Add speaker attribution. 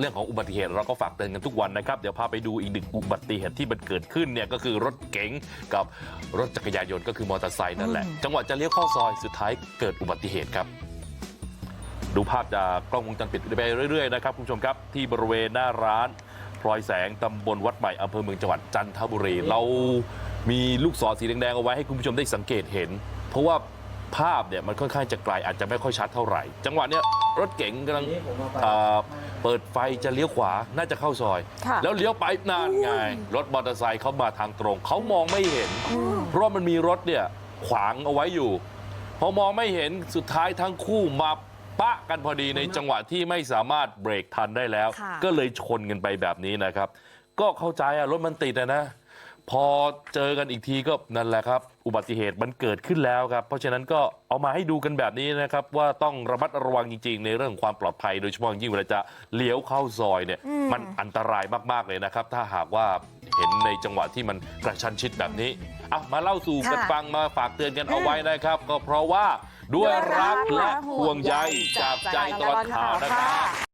Speaker 1: เรื่องของอุบัติเหตุเราก็ฝากเตือนกันทุกวันนะครับ เดี๋ยวพาไปดูอีกหนึ่งอุบัติเหตุที่มันเกิดขึ้นเนี่ยก็คือรถเก๋งกับรถจักรยานยนต์ก็คือมอเตอร์ไซค์นั่นแหละจังหวะจะเลี้ยวเข้าซอยสุดท้ายเกิดอุบัติเหตุครับ ดูภาพจากกล้องวงจรปิดไปเรื่อยๆนะครับคุณผู้ชมครับที่บริเวณหน้าร้านพลอยแสงตำบลวัดใหม่อำเภอเมืองจังหวัดจันทบุรีเรามีลูกศรสีแดงๆเอาไว้ให้คุณผู้ชมได้สังเกตเห็น เพราะว่า ภาพเนี่ยมันค่อนข้างจะไกลอาจจะไม่ค่อยชัดเท่าไหร่ จังหวะเนี้ยรถเก๋งกำลังเอ่อเปิดไฟจะเลี้ยวขวาน่าจะเข้าซอย
Speaker 2: ค่ะ
Speaker 1: แล้วเลี้ยวไปนานไงรถมอเตอร์ไซค์เขามาทางตรงเขามองไม่เห็น เพราะว่ามันมีรถเนี่ยขวางเอาไว้อยู่ พอมองไม่เห็นสุดท้ายทั้งคู่มาปะกันพอดีในจังหวะที่ไม่สามารถเบรกทันได้แล้ว
Speaker 2: ค่ะ
Speaker 1: ก็เลยชนกันไปแบบนี้นะครับ ก็เข้าใจอะรถมันติดอะนะ พอเจอกันอีกทีก็นั่นแหละครับ อุบัติเหตุมันเกิดขึ้นแล้วครับ เพราะฉะนั้นก็เอามาให้ดูกันแบบนี้นะครับ ว่าต้องระมัดระวังจริง ๆ ในเรื่องของความปลอดภัยโดยเฉพาะอย่างยิ่งเวลาจะเลี้ยวเข้าซอยเนี่ย มันอันตรายมากๆเลยนะครับ ถ้าหากว่าเห็นในจังหวะที่มันกระชันชิดแบบนี้เอามาเล่าสู่กัน
Speaker 2: ค่ะ
Speaker 1: ฟังมาฝากเตือนกันเอาไว้นะครับ ก็เพราะว่าด้วยรักและห่วงใยจากใจตลอดข่าวนะครับ